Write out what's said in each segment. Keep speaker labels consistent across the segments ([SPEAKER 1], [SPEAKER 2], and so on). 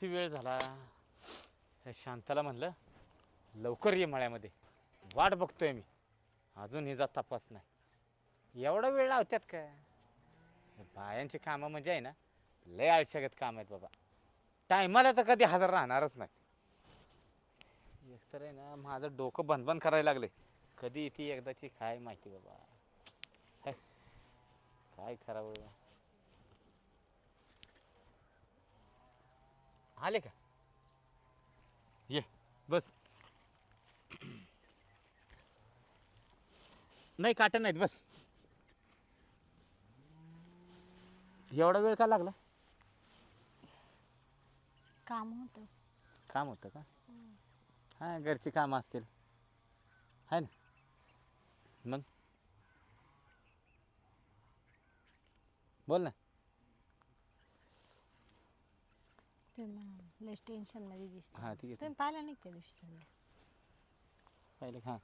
[SPEAKER 1] किती वेळ झाला? शांताला म्हणलं लवकर ये मळ्यामध्ये. वाट बघतोय मी. अजून हिचा तपास नाही. एवढा वेळ लावतात का बायांची कामं म्हणजे आहे ना लय आळशागत काम आहेत बाबा. टायमाला तर कधी हजर राहणारच नाही. एकतर आहे ना माझं डोकं बनबन करायला लागले कधी येते एकदाची काय माहिती बाबा. काय करावं? आले का? ये बस. नाही काटं नाहीत बस. एवढा वेळ का लागला?
[SPEAKER 2] काम होतं.
[SPEAKER 1] काम होतं का? हां घरची कामं असतील. आहे ना. मग? बोल ना.
[SPEAKER 2] तुम्ही लस टेन्शनमध्ये दिसते
[SPEAKER 1] हां ठीक आहे
[SPEAKER 2] तुम्ही पाहिला नाही त्या दिवशी संध्या
[SPEAKER 1] पाहिलं का हां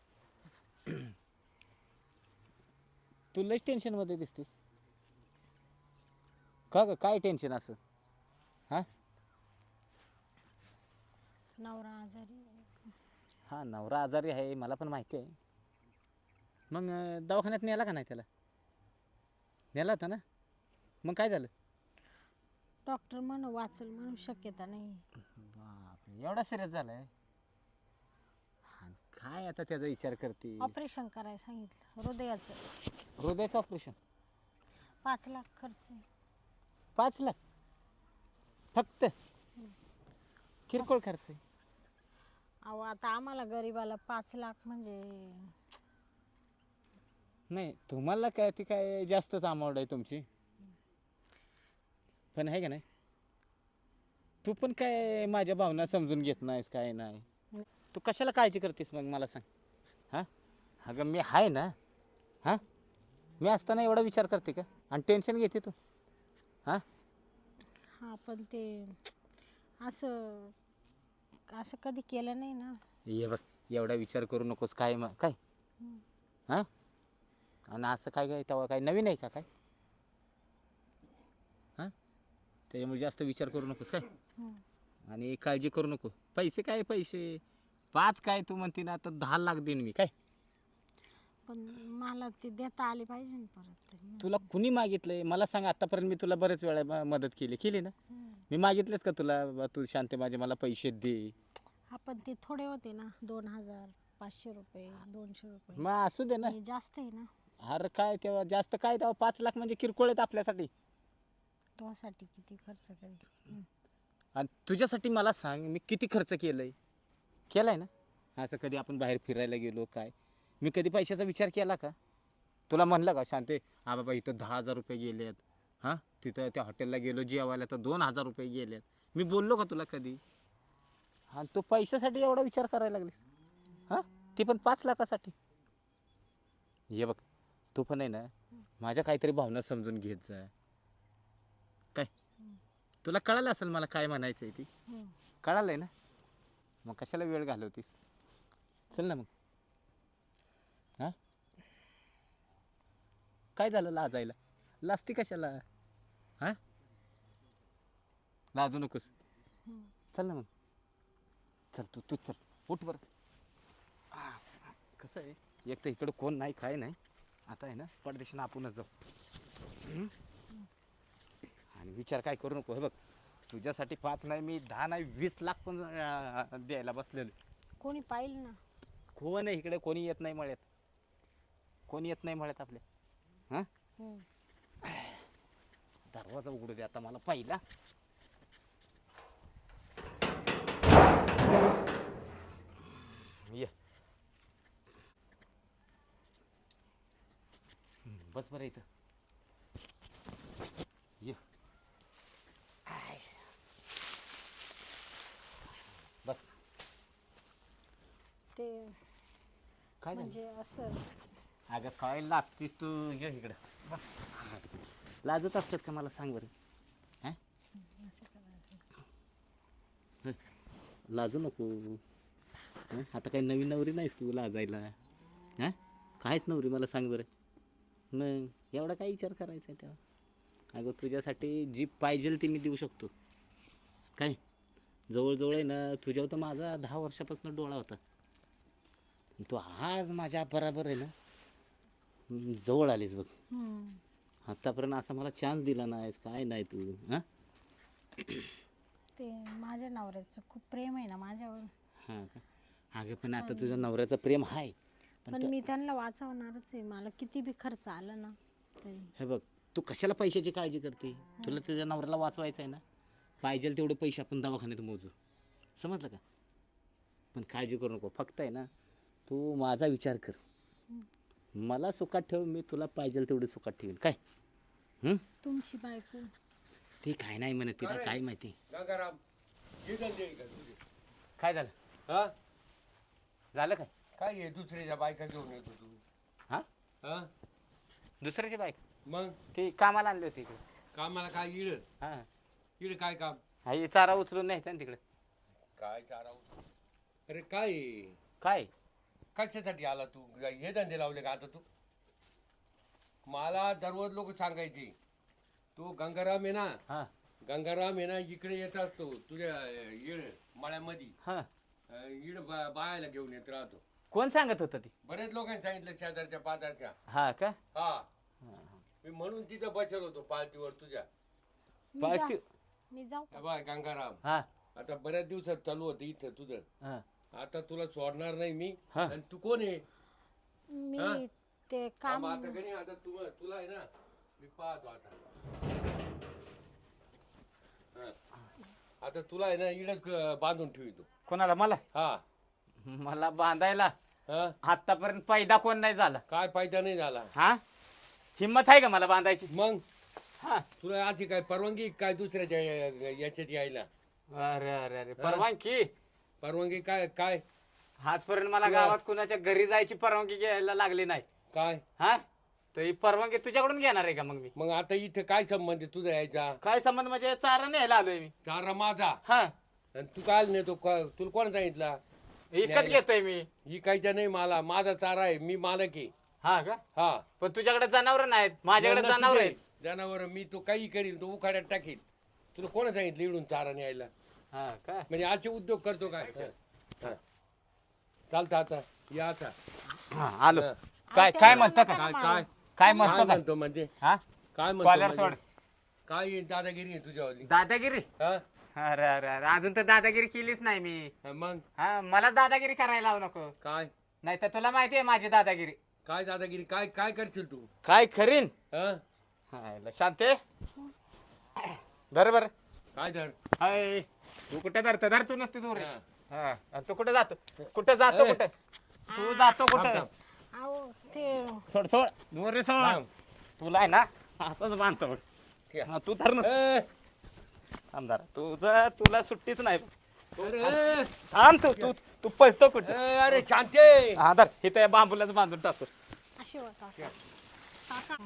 [SPEAKER 1] तू लयच टेन्शनमध्ये दिसतेस का ग काय टेन्शन असं हां
[SPEAKER 2] नवरा आजारी आहे.
[SPEAKER 1] हां नवरा आजारी आहे मला पण माहिती आहे मग अं, दवाखान्यात नेला का नाही त्याला नेला होता ना मग काय झालं
[SPEAKER 2] डॉक्टर म्हण वाचल म्हणून शक्यता नाही.
[SPEAKER 1] बापरे एवढा सिरियस झालाय? काय आता त्याचा विचार करते?
[SPEAKER 2] ऑपरेशन करायला सांगितलं हृदयाचं.
[SPEAKER 1] हृदयाचं ऑपरेशन?
[SPEAKER 2] पाच लाख खर्च. आहे.
[SPEAKER 1] पाच लाख? फक्त? किरकोळ खर्च? आहे
[SPEAKER 2] अहो आता आम्हाला गरीबाला पाच लाख म्हणजे
[SPEAKER 1] नाही तुम्हाला काय ती काय जास्तच अमाऊंट आहे तुमची? पण आहे का नाही? तू पण काय माझ्या भावना समजून घेत नाहीस काय नाही? तू कशाला काळजी करतेस मग मला सांग? हां? अगं मी आहे ना. हां? मी असताना एवढा विचार करते का? आणि टेन्शन घेते तू. हां?
[SPEAKER 2] हा पण ते असं असं कधी केलं नाही ना.
[SPEAKER 1] ये बघ एवढा विचार करू नकोस काय मग काय? हां? आणि असं काय काय तेव्हा काय नवीन आहे का काय हां त्याच्यामुळे जास्त विचार करू नकोस काय?
[SPEAKER 2] हम्म.
[SPEAKER 1] आणि काळजी करू नको. पैसे काय पैसे? पाच काय तू म्हणते ना तर दहा लाख देईन मी. काय?
[SPEAKER 2] पण मला ते देता आले पाहिजे ना परत तरी.
[SPEAKER 1] तुला कुणी मागितलंय? मला सांग आतापर्यंत मी तुला बरेच वेळा म- मदत केली. केली ना. मी मागितलेत का तुला? बा तू शांत माझे मला पैसे दे.
[SPEAKER 2] हा पण ते थोडे होते ना दोन हजार पाचशे रुपये दोनशे रुपये.
[SPEAKER 1] मग असू दे ना.
[SPEAKER 2] हे जास्त आहे ना.
[SPEAKER 1] अरे काय तेव्हा? जास्त काय तेव्हा? पाच लाख म्हणजे किरकोळ आहेत आपल्यासाठी.
[SPEAKER 2] तुझ्यासाठी किती खर्च करेल?
[SPEAKER 1] आणि तुझ्यासाठी मला सांग मी किती खर्च केलाय? केलाय ना? असं कधी आपण बाहेर फिरायला गेलो काय? मी कधी पैशाचा विचार केला का? तुला म्हणलं का शांते हा बाबा इथं दहा हजार रुपये गेलेत. हां? तिथं त्या हॉटेलला गेलो जेवायला तर दोन हजार रुपये गेलेत. मी बोललो का तुला कधी? हां तू पैशासाठी एवढा विचार करायला लागलीस. हां? ती पण पाच लाखासाठी. ये बघ तू पण आहे ना माझ्या काहीतरी भावना समजून घेत जा. तुला कळालं असेल मला काय म्हणायचं आहे ती. कळालंय ना? मग कशाला वेळ घालवतीस? चल ना मग. हां? काय झालं लाजायला? लाजती कशाला? हां? लाजू नकोस. चल ना मग. चल तू तू चल. उठ बरं. कसं आहे? एक तर इकडं कोण नाही काय नाही. आता आहे ना परदेशानं आपणच जाऊ? आणि विचार काय करू नको. हे बघ तुझ्यासाठी पाच नाही मी दहा नाही वीस लाख पण अं, द्यायला बसलेलो
[SPEAKER 2] कोणी पाहिलं ना?
[SPEAKER 1] कोण आहे इकडे? कोणी येत नाही मळ्यात? कोणी येत नाही मळ्यात आपल्या? हां?
[SPEAKER 2] हम्म.
[SPEAKER 1] दरवाजा उघडू दे आता मला पहिला. ये. हम्म, बस बरं इथं. ये आय. बस
[SPEAKER 2] ते
[SPEAKER 1] काय झालं?
[SPEAKER 2] म्हणजे असं.
[SPEAKER 1] अगं काय लाजतीस तू? ये इकडं. बस. लाजत असतात का मला सांग बरं? हां. लाजू नको. हं? आता काही नवीन नवरी नाहीस तू लाजायला. हां? कायच नवरी मला सांग बरं. मग एवढा काय विचार करायचा आहे तेव्हा? अगं तुझ्यासाठी जी पाहिजे ती मी देऊ शकतो. काय? जवळजवळ आहे ना तुझ्यावर तर माझा दहा वर्षापासून डोळा होता. तू आज माझ्या बराबर आहे ना जवळ आलीस बघ. आतापर्यंत असा मला चान्स दिला नाहीस काय नाही तू हां?
[SPEAKER 2] ते माझ्या नवऱ्याचं खूप प्रेम आहे ना माझ्यावर.
[SPEAKER 1] हां का? अगं पण आता तुझ्या नवऱ्याचं प्रेम आहे पण
[SPEAKER 2] मी त्यांना वाचवणारच आहे मला किती बी खर्च आला ना
[SPEAKER 1] हे बघ तू कशाला पैशाची काळजी करते? तुला तुझ्या नवऱ्याला वाचवायचं आहे ना? पाहिजे तेवढे पैसे आपण दवाखान्यात मोजू. समजलं का? पण काळजी करू नको फक्त आहे ना तू माझा विचार कर. मला सुखात ठेव मी तुला पाहिजे तेवढे सुखात ठेवीन. काय? हं?
[SPEAKER 2] तुमची बायको.
[SPEAKER 1] ती काय नाही म्हणत तिला काय? माहिती?
[SPEAKER 3] गंगाराम हे धंदे आहे का तुझे?
[SPEAKER 1] काय झालं?
[SPEAKER 3] हा?
[SPEAKER 1] झालं काय?
[SPEAKER 3] काय आहे दुसऱ्याच्या बायका घेऊन येतो तू?
[SPEAKER 1] हां?
[SPEAKER 3] हा?
[SPEAKER 1] दुसऱ्याची बाईक
[SPEAKER 3] मग?
[SPEAKER 1] ती कामाला आणली होती इकडे.
[SPEAKER 3] कामाला काय इड?
[SPEAKER 1] हां.
[SPEAKER 3] इड काय काम?
[SPEAKER 1] हा हे चारा उचलून न्यायचा ना तिकडे.
[SPEAKER 3] काय चारा उचलून? अरे काय?
[SPEAKER 1] काय?
[SPEAKER 3] कशासाठी आला तू? हे धंदे लावले का आता तू? मला दररोज लोक सांगायचे तो गंगाराम आहे ना?
[SPEAKER 1] हां.
[SPEAKER 3] गंगाराम आहे ना इकडे येत असतो तुझ्या अं, इड मळ्यामध्ये.
[SPEAKER 1] हां.
[SPEAKER 3] अं, इड बा- बायाला घेऊन येत राहतो.
[SPEAKER 1] कोण सांगत होतं ती?
[SPEAKER 3] बरेच लोकांनी सांगितलं शेजारच्या पाजारच्या.
[SPEAKER 1] हा का?
[SPEAKER 3] हा. मी म्हणून तिथं बसलो होतो पार्टीवर तुझ्या.
[SPEAKER 2] मी मी जाऊ
[SPEAKER 3] बाय गंगाराम.
[SPEAKER 1] हा.
[SPEAKER 3] आता बऱ्याच दिवसात चालू होतं इथं तुझं.
[SPEAKER 1] हा.
[SPEAKER 3] आता तुला सोडणार नाही मी.
[SPEAKER 1] हा.
[SPEAKER 3] आणि तू कोण आहे?
[SPEAKER 2] मी? ते काम
[SPEAKER 3] आता कधी आता तू तुला आहे ना मी पाहतो आता. हा. आता तुला आहे ना इडच बांधून ठेवतो
[SPEAKER 1] कोणाला? मला?
[SPEAKER 3] हा.
[SPEAKER 1] मला बांधायला
[SPEAKER 3] हा?
[SPEAKER 1] आतापर्यंत पैदा कोण नाही झाला.
[SPEAKER 3] काय फायदा नाही झाला?
[SPEAKER 1] हा? हिंमत आहे का मला बांधायची?
[SPEAKER 3] मग?
[SPEAKER 1] हा.
[SPEAKER 3] तुला आजची काय परवानगी काय दुसऱ्याच्या या- याच्यात यायला?
[SPEAKER 1] अरे अरे अरे परवानगी?
[SPEAKER 3] परवानगी काय काय?
[SPEAKER 1] आजपर्यंत मला गावात कुणाच्या घरी जायची परवानगी घ्यायला लागली नाही.
[SPEAKER 3] काय?
[SPEAKER 1] हा? तर ही परवानगी तुझ्याकडून घेणार आहे का मग मी?
[SPEAKER 3] मग आता इथं काय संबंध आहे तुझा यायचा
[SPEAKER 1] काय संबंध? म्हणजे चारा न्यायला आलोय मी.
[SPEAKER 3] चारा माझा?
[SPEAKER 1] हा.
[SPEAKER 3] आणि तू काय नेतो क- तुला कोण सांगितलं?
[SPEAKER 1] विकत घेतोय मी.
[SPEAKER 3] ही काहीच्या नाही मला. माझा चारा आहे. मी मालक आहे.
[SPEAKER 1] हा का?
[SPEAKER 3] हा.
[SPEAKER 1] पण तुझ्याकडे जनावर नाहीत. माझ्याकडे जनावर आहेत?
[SPEAKER 3] जनावर मी तो काही करील तो उखाड्यात टाकील तुला कोण सांगितलं इडून चारा न्यायला?
[SPEAKER 1] हा का?
[SPEAKER 3] म्हणजे आजचे उद्योग करतो काय? हा. चालतं आता. या आता.
[SPEAKER 1] हा, आलो.
[SPEAKER 3] हा.
[SPEAKER 1] काय काय म्हणतं
[SPEAKER 3] काय काय
[SPEAKER 1] काय म्हणतो
[SPEAKER 3] काय
[SPEAKER 1] का?
[SPEAKER 3] म्हणतो म्हणजे?
[SPEAKER 1] हा?
[SPEAKER 3] काय
[SPEAKER 1] कॉलर
[SPEAKER 3] म्हणतो
[SPEAKER 1] सोड.
[SPEAKER 3] म्हणजे? काय दादागिरी आहे तुझ्यावाली.
[SPEAKER 1] दादागिरी?
[SPEAKER 3] हा?
[SPEAKER 1] अरे अरे अरे अजून तर दादागिरी केलीच नाही मी.
[SPEAKER 3] हा, मग?
[SPEAKER 1] हा मला दादागिरी करायला लावू नको.
[SPEAKER 3] काय?
[SPEAKER 1] नाही तर तुला माहिती आहे माझी दादागिरी.
[SPEAKER 3] काय दादागिरी? काय काय करशील तू?
[SPEAKER 1] काय खरीन
[SPEAKER 3] हा?
[SPEAKER 1] शांते धर बर.
[SPEAKER 3] काय धर?
[SPEAKER 1] हाय. तू कुठे धरत धर तू नसते दूर.
[SPEAKER 3] हा.
[SPEAKER 1] हा. आणि तू कुठे जातो? कुठे जातो
[SPEAKER 3] ए.
[SPEAKER 1] कुठे? तू जातो कुठे?
[SPEAKER 3] थांब.
[SPEAKER 2] अहो ते
[SPEAKER 1] सोड सोड. दूर रे सोड.
[SPEAKER 3] थांब.
[SPEAKER 1] तुला आहे ना असंच बांधतो बघ. हा, तू धर नसतो.
[SPEAKER 3] ए,
[SPEAKER 1] आमदार तुझं तुला सुट्टीच नाही
[SPEAKER 3] अरे.
[SPEAKER 1] थांब तू तू तू पळतो कुठे?
[SPEAKER 3] ए, अरे शांते
[SPEAKER 1] हा धर. इथे या बांबूलाच बांधून टाकतो.
[SPEAKER 2] काका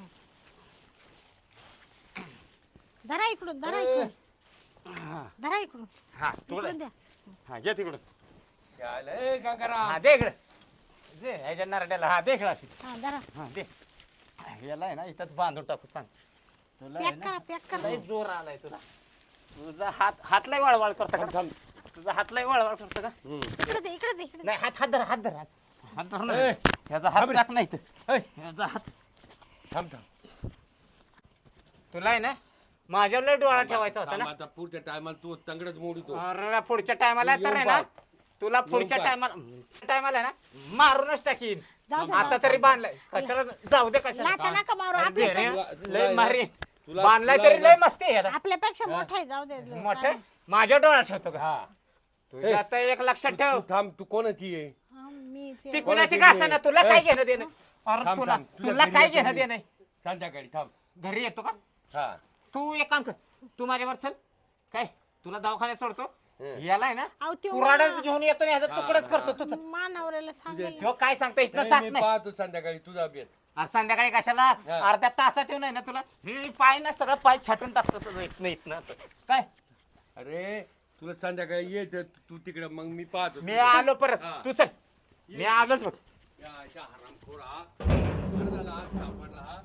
[SPEAKER 2] धरा इकडून धरा इकडून. धरा इकडून.
[SPEAKER 1] हा तुला
[SPEAKER 2] इकडून द्या.
[SPEAKER 1] हा घे तिकडून.
[SPEAKER 3] गंगाराम.
[SPEAKER 1] हा दे इकडे. दे ह्याच्या नरड्याला. हा दे इकडे अशी.
[SPEAKER 2] हा धरा.
[SPEAKER 1] हा दे. याला आहे ना इथंच बांधून टाकू सांग. तुला आहे
[SPEAKER 2] पॅक
[SPEAKER 1] ना
[SPEAKER 2] करा पॅक करा.
[SPEAKER 1] लय जोर आलाय तुला. तुझा हात हात लय वळवळ करतो का? तुझा हात लय वळवळ करतो का?
[SPEAKER 2] इकडे दे इकडे दे इकडे दे.
[SPEAKER 1] नाही हात हात धर हात धर हात. हात धर ना.
[SPEAKER 3] ए.
[SPEAKER 1] ह्याचा हात. टाक नाही तर ह्याचा हात.
[SPEAKER 3] थांब थांब.
[SPEAKER 1] तुला आहे ना माझ्यावर लय डोळा ठेवायचा होता
[SPEAKER 3] थांब,
[SPEAKER 1] ना.
[SPEAKER 3] आता पुढच्या टायमाला तू तंगडच मोडतो
[SPEAKER 1] अरे पुढच्या टायमाला तर आहे ना. तुला पुढच्या
[SPEAKER 3] पाह.
[SPEAKER 1] टायमाला टायमाला ना मारूनच टाकीन.
[SPEAKER 2] जाऊ दे
[SPEAKER 1] आता तरी बांधलाय. कशाला जाऊ दे कशाला.
[SPEAKER 2] नका मारू आपल्या
[SPEAKER 1] लय मारी.
[SPEAKER 3] तुला-
[SPEAKER 1] बांधलाय
[SPEAKER 3] तुला
[SPEAKER 1] तरी लय मस्ती आहे.
[SPEAKER 2] आपल्यापेक्षा मोठा आहे जाऊ दे
[SPEAKER 1] मोठं? माझ्या डोळ्यात ठेवतो का?
[SPEAKER 3] हा.
[SPEAKER 1] तुझ्या आता एक लक्षात ठेव.
[SPEAKER 3] तू थांब तू कोणाची आहे?
[SPEAKER 2] हा, मी
[SPEAKER 1] ती
[SPEAKER 2] ते
[SPEAKER 1] कुणाची का ना
[SPEAKER 3] आहे?
[SPEAKER 1] तुला. काय घेणं देणं? अरे
[SPEAKER 3] थांब,
[SPEAKER 1] तुला
[SPEAKER 3] थांब. तुझ्या
[SPEAKER 1] तुला
[SPEAKER 3] घरी
[SPEAKER 1] काय
[SPEAKER 3] येतो
[SPEAKER 1] घेणं
[SPEAKER 3] मी.
[SPEAKER 1] देणं?
[SPEAKER 3] संध्याकाळी थांब.
[SPEAKER 1] घरी येतो का?
[SPEAKER 3] हा.
[SPEAKER 1] तू एक काम कर तू माझ्यावर चल. काय तुला दवाखान्यात सोडतो. याला आहे ना
[SPEAKER 2] अहो, त्यो
[SPEAKER 1] कुराडच
[SPEAKER 2] मा-
[SPEAKER 1] घेऊन येतो आणि ह्याचा
[SPEAKER 3] हा,
[SPEAKER 1] तुकडच. करतो तुझं
[SPEAKER 2] मानवऱ्याला सांगेल
[SPEAKER 1] ह्यो काय सांगतो
[SPEAKER 3] नाही, मी
[SPEAKER 1] नाही.
[SPEAKER 3] पाहतो संध्याकाळी तुझा
[SPEAKER 1] अरे संध्याकाळी कशाला?
[SPEAKER 3] हा.
[SPEAKER 1] अर्ध्या तासात येऊन आहे ना तुला. हे पाय ना सगळं पाय छाटून टाकतो तुझं इथनं इथनं असं. काय?
[SPEAKER 3] अरे तुला संध्याकाळी ये तर तू तिकडे मग मी पाहतो
[SPEAKER 1] मी आलो परत.
[SPEAKER 3] हा.
[SPEAKER 1] तू चल. मी आलोच बघ.
[SPEAKER 3] या अशा हरामखोर बरं झालं? आज सापडला हा?